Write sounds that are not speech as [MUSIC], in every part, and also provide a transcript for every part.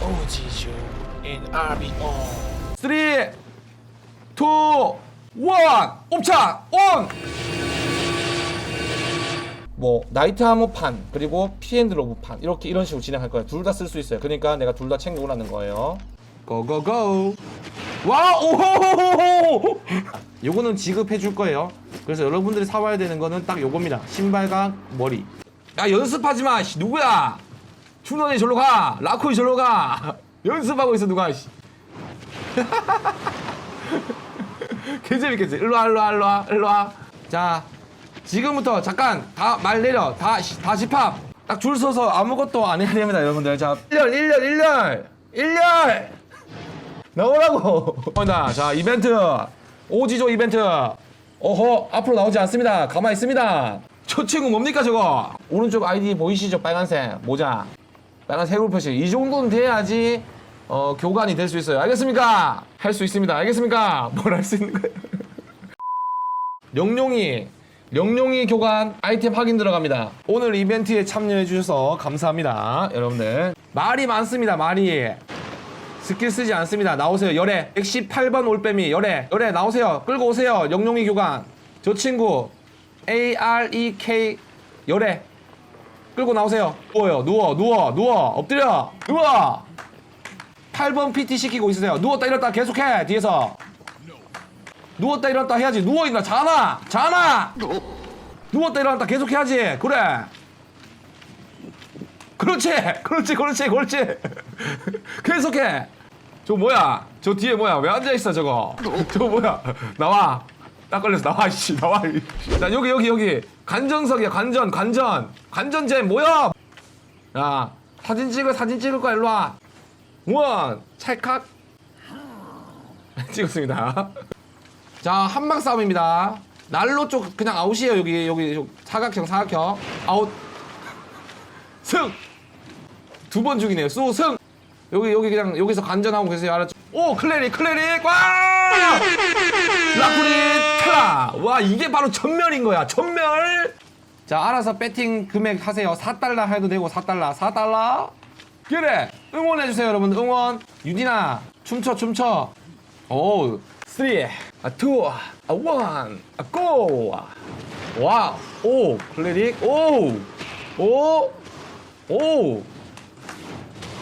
오지주 in RBO 3 2 1 옵차 온! 뭐 나이트 하모판 그리고 피앤드로브판 이렇게 이런 식으로 진행할 거예요. 둘 다 쓸 수 있어요. 그러니까 내가 둘 다 챙겨 오라는 거예요. 고고고. 와 오호호호호. 요거는 지급해 줄 거예요. 그래서 여러분들이 사와야 되는 거는 딱 요겁니다. 신발과 머리. 야 연습하지 마. 씨, 누구야? 준원이 절로 가. 라코이 절로 가. [LAUGHS] 연습하고 있어 누가? 씨. [LAUGHS] 개재밌겠지. 일로 와, 일로 와, 일로 와, 일로 와. 자, 지금부터 잠깐 다 말 내려. 다, 시- 다 집합. 딱 줄 서서 아무것도 안 해야 됩니다, 여러분들. 자, 1열, 1열, 1열, 1열. 나오라고. [LAUGHS] 나, 자, 이벤트. 오지조 이벤트. 어허, 앞으로 나오지 않습니다. 가만히 있습니다. 저 친구 뭡니까, 저거? 오른쪽 아이디 보이시죠? 빨간색 모자. 빨간색 해골 표시. 이 정도는 돼야지 어, 교관이 될 수 있어요. 알겠습니까? 할 수 있습니다. 알겠습니까? [LAUGHS] 뭘 할 수 있는 거예요? [LAUGHS] 영룡이 영룡이 교관 아이템 확인 들어갑니다. 오늘 이벤트에 참여해 주셔서 감사합니다. 여러분들. 말이 많습니다. 말이. 스킬 쓰지 않습니다. 나오세요. 열애. 118번 올빼미 열애. 열애 나오세요. 끌고 오세요. 영룡이 교관. 저 친구 A R E K 열애. 끌고 나오세요. 누워요. 누워. 누워. 누워. 엎드려. 누워. 8번 PT 시키고 있으세요. 누웠다 일었다 계속해. 뒤에서. 누웠다 일어났다 해야지. 누워 있나? 자나! 자나! 누웠다 일어났다 계속 해야지. 그래. 그렇지! 그렇지, 그렇지, 그렇지. [LAUGHS] 계속해. 저 뭐야? 저 뒤에 뭐야? 왜 앉아있어, 저거? 저거 뭐야? 나와. 딱 걸렸어. 나와, 이씨. 나와. 이씨. 자, 여기, 여기, 여기. 관전석이야, 관전, 관전. 관전제 모여! 야, 사진 찍을, 사진 찍을 거야, 일로 와. 원, 찰칵. [LAUGHS] 찍었습니다. 자, 한방 싸움입니다. 난로 쪽 그냥 아웃이에요. 여기 여기 사각형 사각형 아웃. 승. 두 번 죽이네요. 쏘 승. 여기 여기 그냥 여기서 관전하고 계세요. 알았죠? 오 클레릭 클레릭 와! 라쿠리 탈라. 와 이게 바로 전멸인 거야. 전멸. 자 알아서 배팅 금액 하세요. 4달러 해도 되고 4달러 4달러. 그래 응원해 주세요 여러분 응원. 유디나 춤춰 춤춰. 오, 3, 2, 1, 고! 와우, 오, 클래릭, 오, 오, 오,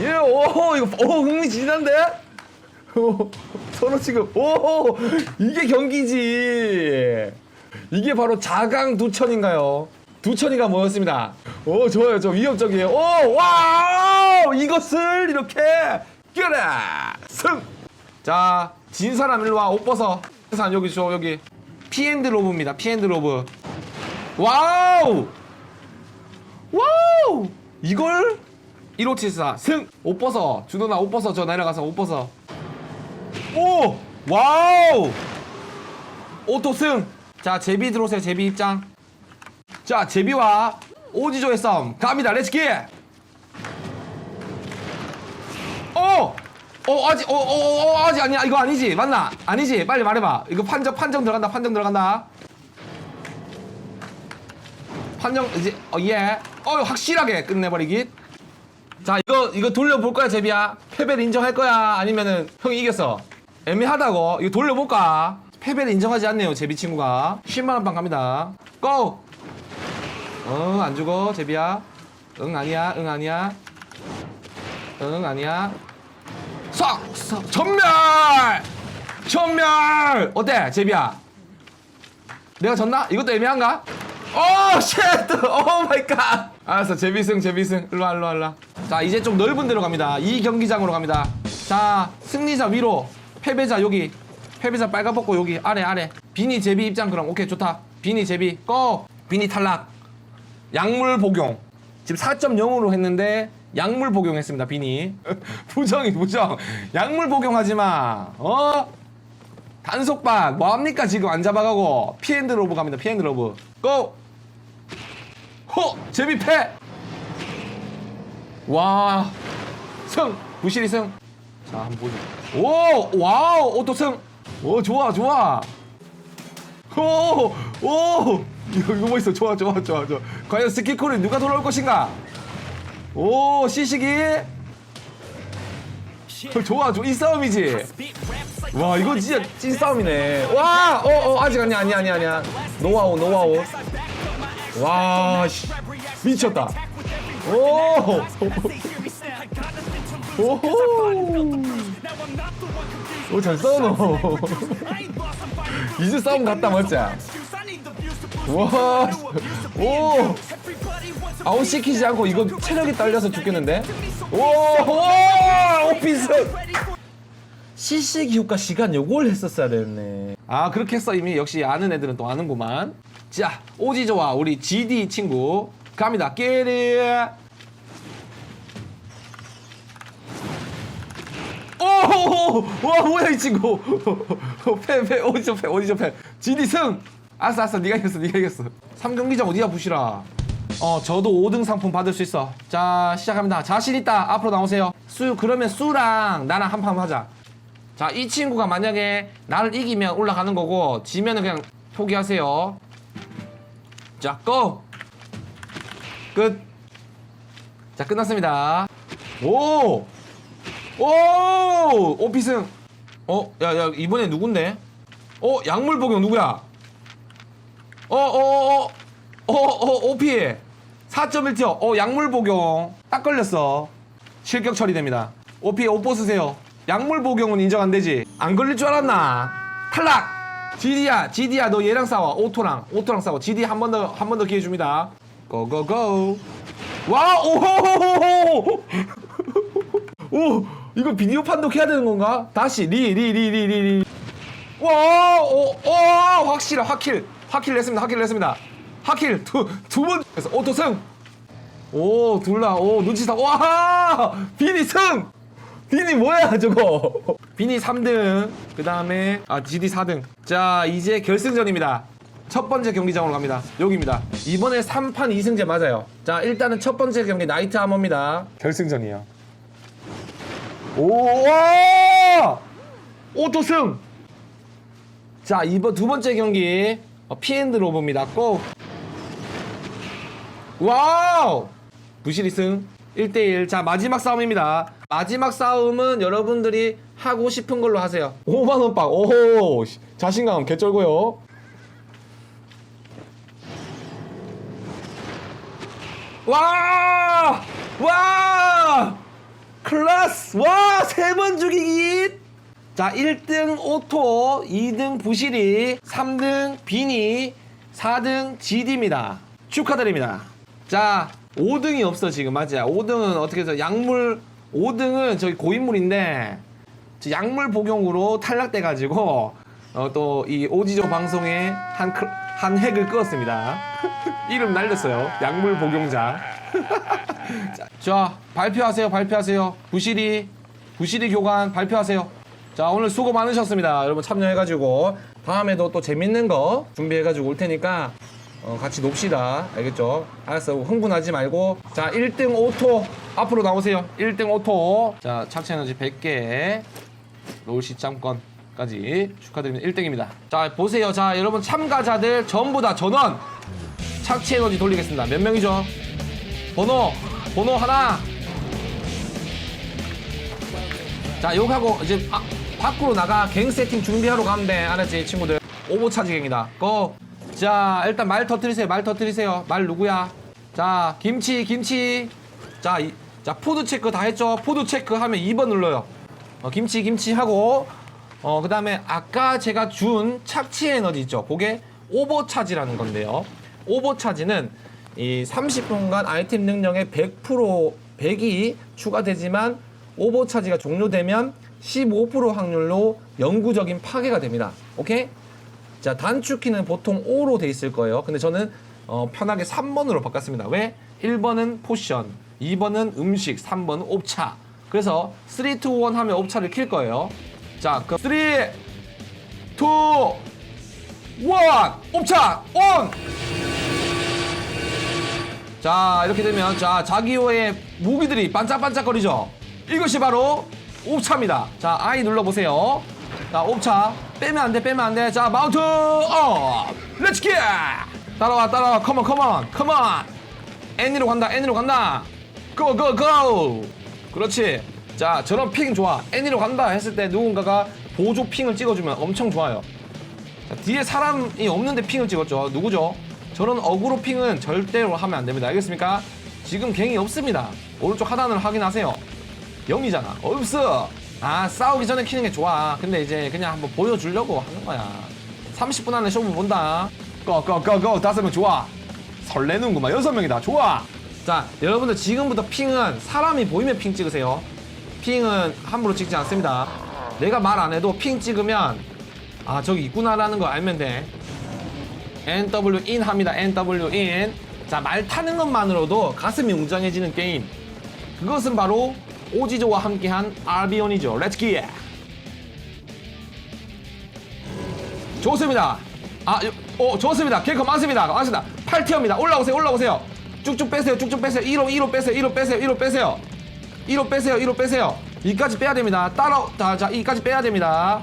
예, 오, 이거, 오, 흥미진진한데? [LAUGHS] 오, 서로 지금, 오, 이게 경기지. 이게 바로 자강 두천인가요? 두천이가 뭐였습니다. 오, 좋아요. 저 위협적이에요. 오, 와우! 이것을 이렇게, 그래! 승! 자, 진 사람 일로 와. 옷 벗어. 사람 여기 저 여기. 피엔드 로브입니다. 피엔드 로브. 와우! 와우! 이걸 1574 승! 옷 벗어. 준호나 옷 벗어. 저 내려가서 옷 벗어. 오! 와우! 오토 승! 자, 제비 들어오세요. 제비 입장. 자, 제비와 오지조의 싸움 갑니다. 렛츠 기! 어! 어 아직 어, 어, 어, 어 아직 아니야 이거 아니지 맞나 아니지 빨리 말해봐 이거 판정 판정 들어간다 판정 들어간다 판정 이제 어 예 어 확실하게 끝내버리기 자 이거 이거 돌려볼 거야 제비야 패배를 인정할 거야 아니면은 형이 이겼어 애매하다고 이거 돌려볼까 패배를 인정하지 않네요 제비 친구가 10만원 빵 갑니다 고! 어안 죽어 제비야 응 아니야 응 아니야 응 아니야 싹! 싹! 전멸! 전멸! 어때, 제비야? 내가 졌나? 이것도 애매한가? 오, 쉣! 오 마이 갓! 알았어, 제비승, 제비승. 일로와, 일로와, 일로와. 자, 이제 좀 넓은 데로 갑니다. 이 경기장으로 갑니다. 자, 승리자 위로, 패배자 여기. 패배자 빨가벗고 여기, 아래, 아래. 비니 제비 입장 그럼. 오케이, 좋다. 비니 제비, 고! 비니 탈락. 약물 복용. 지금 4.0으로 했는데 약물 복용했습니다. 비니. [LAUGHS] 부정이 부정. 약물 복용하지 마. 어? 단속박 뭐 합니까 지금 안 잡아가고 피엔드 로브 갑니다. 피엔드 로브. 고. 호 제비 패. 와. 승. 부실이 승. 자, 한번 보죠. 오! 와우! 오또 승. 오, 좋아, 좋아. 오! 오! 이거 이거 뭐 있어? 좋아, 좋아, 좋아, 좋아. 과연 스키콜을 누가 돌아올 것인가? 오, 시식이 좋아 좋아 이 싸움이지 와 이거 진짜 찐 싸움이네 와 어 어 아직 아니야 아니야 아니야 아니야 노아웃 노아웃 와 씨, 미쳤다 오 오호 오잘 싸우노 [LAUGHS] 이제 싸움 갔다 맞지 와, 오, 아웃 시키지 않고 이거 체력이 딸려서 죽겠는데? 오, 오, 오피스. CC 기후과 시간 요걸 했었어야 됐네. 아 그렇게 했어 이미 역시 아는 애들은 또 아는구만. 자 오지조와 우리 GD 친구 갑니다. 깨리. 오, 와 뭐야 이 친구. 패패 [LAUGHS] 오지조 패 오지조 패. GD 승. 알았어 알았어 네가 이겼어 네가 이겼어. 3경기장 어디야 부시라. 어 저도 5등 상품 받을 수 있어. 자 시작합니다. 자신 있다 앞으로 나오세요. 수 그러면 수랑 나랑 한 판 하자. 자, 이 친구가 만약에 나를 이기면 올라가는 거고, 지면은 그냥 포기하세요. 자, 고! 끝. 자, 끝났습니다. 오! 오! 오피승. 어, 야, 야, 이번에 누군데? 어, 약물 복용 누구야? 어, 어, 어, 어, 어, 어, 오피. 4.1티어. 어, 약물 복용. 딱 걸렸어. 실격 처리됩니다. 오피 옷 쓰세요. 약물 복용은 인정 안 되지. 안 걸릴 줄 알았나? 탈락. GD야, GD야, 너 얘랑 싸워. 오토랑, 오토랑 싸워. GD 한번 더, 한 번 더 기회 줍니다. 고고고. 와, 오호호호호. 오, 이거 비디오 판독 해야 되는 건가? 다시 리, 리, 리, 리, 리, 리. 와, 오, 오, 확실해, 확킬, 확킬 냈습니다, 확킬 냈습니다. 확킬 두, 두 번. 그래서 오토 승. 오, 둘라, 오, 눈치 사, 와! 비니 승! 비니 뭐야, 저거? 비니 3등, 그 다음에, 아, GD 4등. 자, 이제 결승전입니다. 첫 번째 경기장으로 갑니다. 여기입니다. 이번에 3판 2승제 맞아요. 자, 일단은 첫 번째 경기 나이트 아머입니다. 결승전이에요. 오, 와! 오토승! 자, 이번 두 번째 경기, 어, 피엔드 로브입니다. 고! 와우! 부실이 승 1대1 자 마지막 싸움입니다 마지막 싸움은 여러분들이 하고 싶은 걸로 하세요 5만원 빵 오호 씨, 자신감 개쩔고요 와! 와! 클라스! 와! 세 번 죽이기! 자, 1등 오토, 2등 부실이, 3등 비니, 4등 GD입니다. 축하드립니다. 자, 5등이 없어, 지금. 맞아. 5등은 어떻게 해서 약물, 5등은 저기 고인물인데, 저 약물 복용으로 탈락돼가지고, 어, 또 이 오지조 방송에 한, 클- 한 핵을 끄었습니다. [LAUGHS] 이름 날렸어요. 약물 복용자. [LAUGHS] 자, 자, 발표하세요, 발표하세요. 부실이, 부실이 교관 발표하세요. 자, 오늘 수고 많으셨습니다. 여러분 참여해가지고 다음에도 또 재밌는 거 준비해가지고 올 테니까 어, 같이 놉시다. 알겠죠? 알았어. 흥분하지 말고. 자, 1등 오토 앞으로 나오세요. 1등 오토. 자, 착취 에너지 100개. 롤 시장권 까지 축하드립니다. 1등입니다. 자, 보세요. 자, 여러분 참가자들 전부 다 전원 착취 에너지 돌리겠습니다. 몇 명이죠? 번호 번호 하나. 자, 욕하고 이제 아, 밖으로 나가 갱 세팅 준비하러 가면 돼. 알았지, 친구들? 오버차지 갱이다. 고. 자, 일단 말 터뜨리세요. 말 터뜨리세요. 말 누구야? 자, 김치, 김치. 자, 이, 자, 푸드 체크 다 했죠? 푸드 체크 하면 2번 눌러요. 어, 김치, 김치 하고, 어, 그 다음에 아까 제가 준 착취 에너지 있죠? 그게 오버차지라는 건데요. 오버차지는 이 30분간 아이템 능력의 100% 100이 추가되지만 오버차지가 종료되면 15% 확률로 영구적인 파괴가 됩니다. 오케이? 자, 단축키는 보통 5로 돼 있을 거예요. 근데 저는 어, 편하게 3번으로 바꿨습니다. 왜? 1번은 포션, 2번은 음식, 3번은 옵차. 그래서 3, 2, 1 하면 옵차를 킬 거예요. 자, 그 3, 2, 1, 옵차, 온! 자, 이렇게 되면 자, 자기호의 무기들이 반짝반짝거리죠. 이것이 바로 옵차입니다. 자, I 눌러보세요. 자, 옵차. 빼면 안 돼, 빼면 안 돼. 자, 마운트 업! 렛츠 기! 따라와, 따라와. 컴온, 컴온, 컴온! N으로 간다, N으로 간다. 고, 고, 고! 그렇지. 자 저런 핑 좋아. 애니로 간다 했을 때 누군가가 보조 핑을 찍어주면 엄청 좋아요. 자, 뒤에 사람이 없는데 핑을 찍었죠. 누구죠? 저런 어그로 핑은 절대로 하면 안 됩니다. 알겠습니까? 지금 갱이 없습니다. 오른쪽 하단을 확인하세요. 0이잖아. 없어. 아 싸우기 전에 키는 게 좋아. 근데 이제 그냥 한번 보여주려고 하는 거야. 30분 안에 쇼부 본다. 고고고고. 다섯 명 좋아. 설레는구만. 여섯 명이다 좋아. 자 여러분들 지금부터 핑은 사람이 보이면 핑 찍으세요 핑은 함부로 찍지 않습니다 내가 말 안 해도 핑 찍으면 아 저기 있구나라는 거 알면 돼 NW in 합니다 NW in 자말 타는 것만으로도 가슴이 웅장해지는 게임 그것은 바로 오지조와 함께한 알비온이죠 렛츠 기에 좋습니다. 아, 요- 어, 좋습니다. 캐커 많습니다. 많습니다. 8티어입니다. 올라오세요, 올라오세요. 쭉쭉 빼세요, 쭉쭉 빼세요. 1호, 1호 빼세요, 1호 빼세요, 1호 빼세요. 1호 빼세요, 1호 빼세요. 이까지 빼야 됩니다. 따라, 자, 자, 이까지 빼야 됩니다.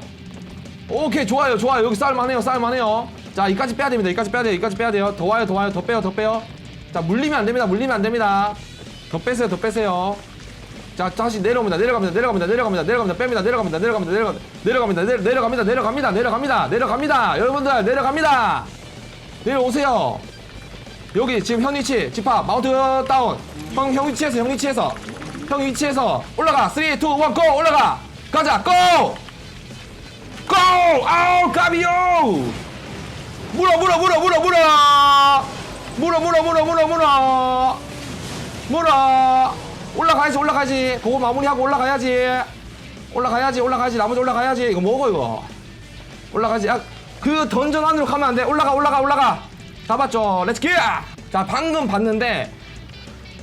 오케이, 좋아요, 좋아요. 여기 싸울만해요, 싸울만해요. 자, 이까지 빼야 됩니다. 이까지 빼야 돼요, 이까지 빼야 돼요. 더 와요, 더 와요, 더 빼요, 더 빼요. 자, 물리면 안 됩니다, 물리면 안 됩니다. 더 빼세요, 더 빼세요. 자 다시 내려옵니다. 내려갑니다. 내려갑니다. 내려갑니다. 내려갑니다. 뺍니다. 내려갑니다. 내려갑니다. 내려갑니다. 내려갑니다. 내려, 내려갑니다. 내려갑니다. 내려갑니다. 내려갑니다. 여러분들 내려갑니다. 내려오세요. 여기 지금 현 위치 집합 마운트 다운. 형, 형 위치에서 형 위치에서 형 위치에서 올라가. 3 2 1 고! 올라가. 가자. 고! 고! 아우 까비요! 물어 물어 물어 물어 물어! 물어 물어 물어 물어 물어! 물어! 올라가야지 올라가야지. 그거 마무리하고 올라가야지. 올라가야지 올라가야지. 나머지 올라가야지. 이거 먹어 이거? 올라가야지. 아, 그 던전 안으로 가면 안돼. 올라가 올라가 올라가. 다 봤죠. 렛츠 기자 방금 봤는데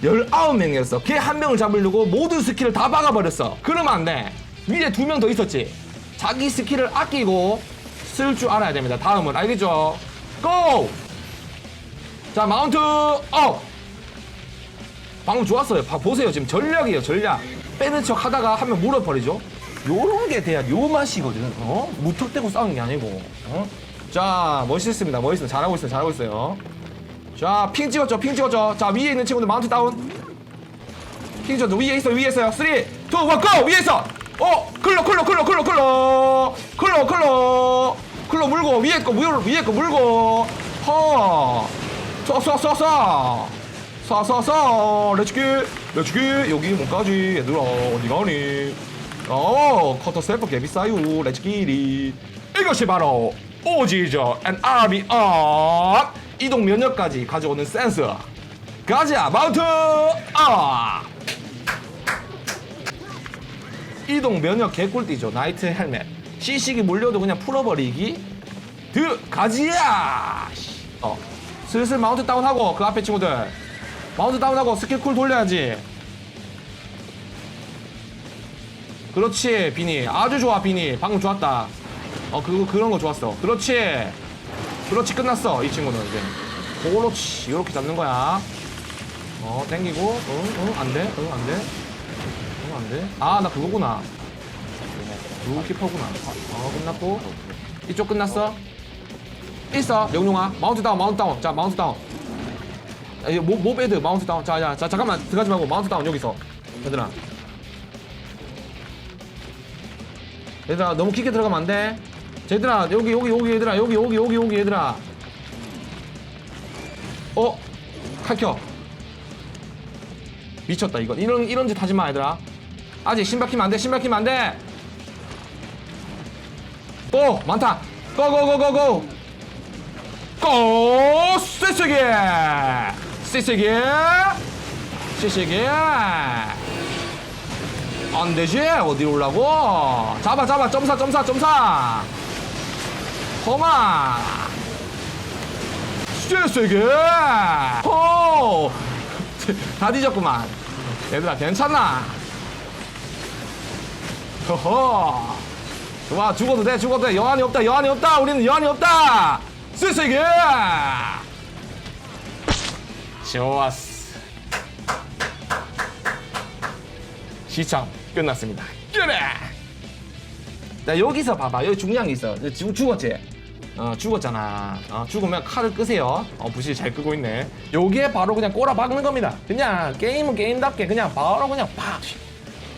19명이었어 걔 한 명을 잡으려고 모든 스킬을 다 박아버렸어 그러면 안 돼 위에 두 명 더 있었지 자기 스킬을 아끼고 쓸 줄 알아야 됩니다 다음은 알겠죠 고! 자 마운트 업 방금 좋았어요. 봐, 보세요. 지금 전략이에요, 전략. 빼는 척 하다가 한 명 물어버리죠. 요런 게 돼야 요 맛이거든. 어? 무턱대고 싸우는 게 아니고. 어? 자, 멋있습니다. 멋있어요. 잘하고 있어요. 잘하고 있어요. 자, 핑 찍었죠. 핑 찍었죠. 자, 위에 있는 친구들 마운트 다운. 핑 찍었죠. 위에 있어요. 위에 있어요. 3, 2, 1, 고! 위에 있어! 어! 클로, 클로, 클로, 클로, 클로! 클로, 클로! 클로 물고, 위에 거, 물, 위에 거 물고! 허! 쏴, 쏴, 쏴, 쏴! 사사사 렛츠기 렛츠기 여기 못 가지 얘들아 어디 가니 어 커터 셀프 개비싸요 렛츠기리 이것이 바로 오지저 앤 RB 업 이동 면역까지 가져오는 센서. 가자 마운트 업! 이동 면역 개꿀띠죠 나이트 헬멧. 시식이 물려도 그냥 풀어버리기. 드 가지야! 어 슬슬 마운트 다운하고 그 앞에 친구들. 마운트 다운하고 스킬 쿨 돌려야지. 그렇지 비니. 아주 좋아 비니. 방금 좋았다. 어 그거 그런 거 좋았어. 그렇지 그렇지 끝났어 이 친구는 이제. 그렇지 이렇게 잡는 거야. 어 땡기고 응응 안돼 응 안돼. 응 안돼. 아 나 그거구나. 루키퍼구나. 어 끝났고. 이쪽 끝났어. 있어 영룡아. 마운트 다운 마운트 다운. 자 마운트 다운. 야, 이거 모, 모 배드 마운트 다운. 자, 자, 자 잠깐만. 들어가지 말고 마운트 다운 여기서. 얘들아. 얘들아 너무 깊게 들어가면 안돼 얘들아 여기 여기 여기 얘들아 여기 여기 여기 여기 얘들아. 어? 칼켜. 미쳤다 이거 이런 이런 짓 하지 마 얘들아. 아직 신발 키면 안돼 신발 키면 안돼. 또 많다. 고고고고고. 고 쎄세게 쎄세게 쎄세게 안 되지? 어디 올라고? 잡아 잡아. 점사 점사 점사 허마 쎄세게. 호다 뒤졌구만. 얘들아 괜찮나? 허허. 좋아 죽어도 돼 죽어도 돼. 여한이 없다 여한이 없다. 우리는 여한이 없다. 쎄쎄게. 좋았어. 시청 끝났습니다. 그래! 자 여기서 봐봐. 여기 게 있어. 죽, 죽었지 어 죽었잖아 어 죽으면 칼을 끄세요 어 부시 잘 끄고 있네 요게 바로 그냥 꼬라 박는 겁니다 그냥 게임은 게임답게 그냥 바로 그냥 팍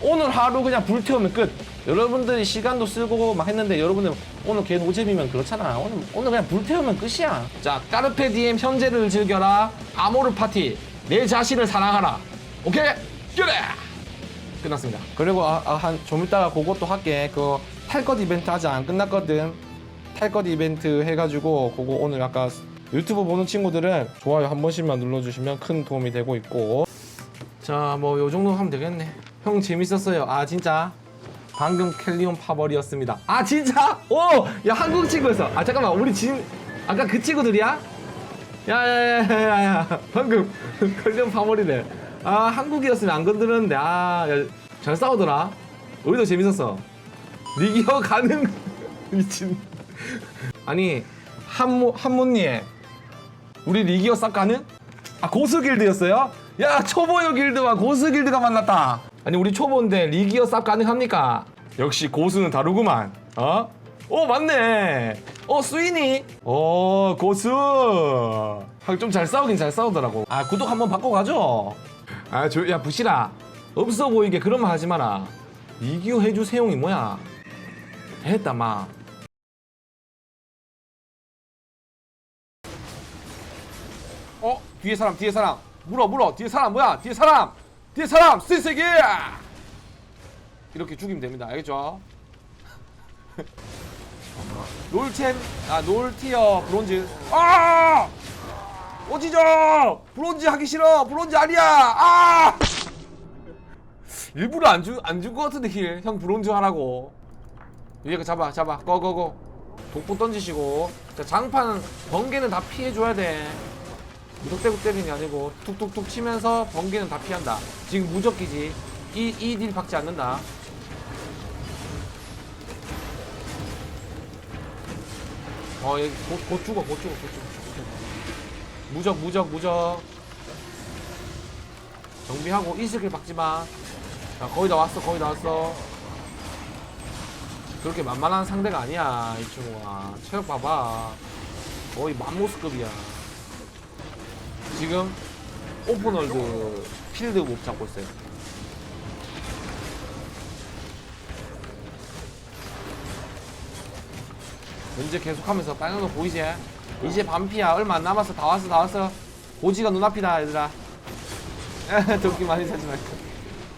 오늘 하루 그냥 불태우면 끝. 여러분들이 시간도 쓰고 막 했는데 여러분들 오늘 걔 노잼이면 그렇잖아. 오늘 오늘 그냥 불태우면 끝이야. 자, 까르페 디엠 현재를 즐겨라. 아모르 파티. 내 자신을 사랑하라. 오케이? 그래. 끝났습니다. 그리고 아, 아, 한 좀 이따가 그것도 할게. 그 탈것 이벤트 아직 안 끝났거든. 탈것 이벤트 해가지고 그거 오늘 아까 유튜브 보는 친구들은 좋아요 한 번씩만 눌러주시면 큰 도움이 되고 있고. 자 뭐 요 정도 하면 되겠네. 형 재밌었어요. 아 진짜? 방금 캘리온 파벌이었습니다. 아 진짜? 오야 한국 친구였어. 아 잠깐만. 우리 진 아까 그 친구들이야? 야야야야야 방금 [LAUGHS] 캘리온 파벌이네. 아 한국이었으면 안 건드렸는데. 아잘 싸우더라. 우리도 재밌었어. 리기어 가능 [LAUGHS] 미친 아니 한모 한모님 우리 리기어 싹 가능? 아 고수 길드였어요? 야 초보요 길드와 고수 길드가 만났다. 아니 우리 초보인데 리기어 싹 가능합니까? 역시 고수는 다르구만. 어? 오 맞네. 어 수인이. 어 고수. 좀 잘 싸우긴 잘 싸우더라고. 아 구독 한번 바꿔 가죠. 아저야 부시라. 없어 보이게 그런 말 하지 마라. 리기어 해주 세용이 뭐야? 됐다 마. 뒤에 사람 뒤에 사람. 물어 물어. 뒤에 사람 뭐야? 뒤에 사람. 뒤에 사람. 스세기 이렇게 죽이면 됩니다. 알겠죠? [LAUGHS] 롤챔 아 롤티어 브론즈. 아! 어지죠? 브론즈 하기 싫어. 브론즈 아니야. 아! 일부러 안준안준것 같은데 힐형 브론즈 하라고. 위에 거 잡아 잡아. 고고고 독보 던지시고. 자 장판 번개는 다 피해줘야 돼 무턱대고 때리는 게 아니고 툭툭툭 치면서 번개는 다 피한다. 지금 무적기지. 이, 이 딜 박지 않는다. 어, 얘 곧, 곧 죽어, 곧 죽어, 곧 죽어. 무적, 무적, 무적. 정비하고 이 스킬 박지 마. 자, 거의 다 왔어, 거의 다 왔어. 그렇게 만만한 상대가 아니야, 이 친구가. 체력 봐봐. 거의 맘모스급이야. 지금 오픈월드 필드 못 잡고 있어요. 현재 계속하면서 빨간 거 보이지? 이제 반피야. 얼마 안 남았어. 다 왔어, 다 왔어. 고지가 눈앞이다, 얘들아. [LAUGHS] 도끼 많이 사지 말고.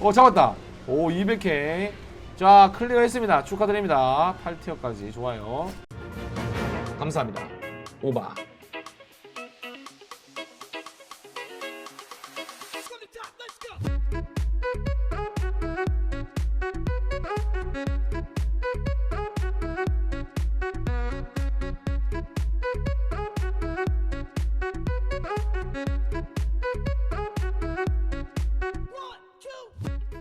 오, 잡았다. 오, 200K. 자, 클리어 했습니다. 축하드립니다. 8티어까지. 좋아요. 감사합니다. 오바.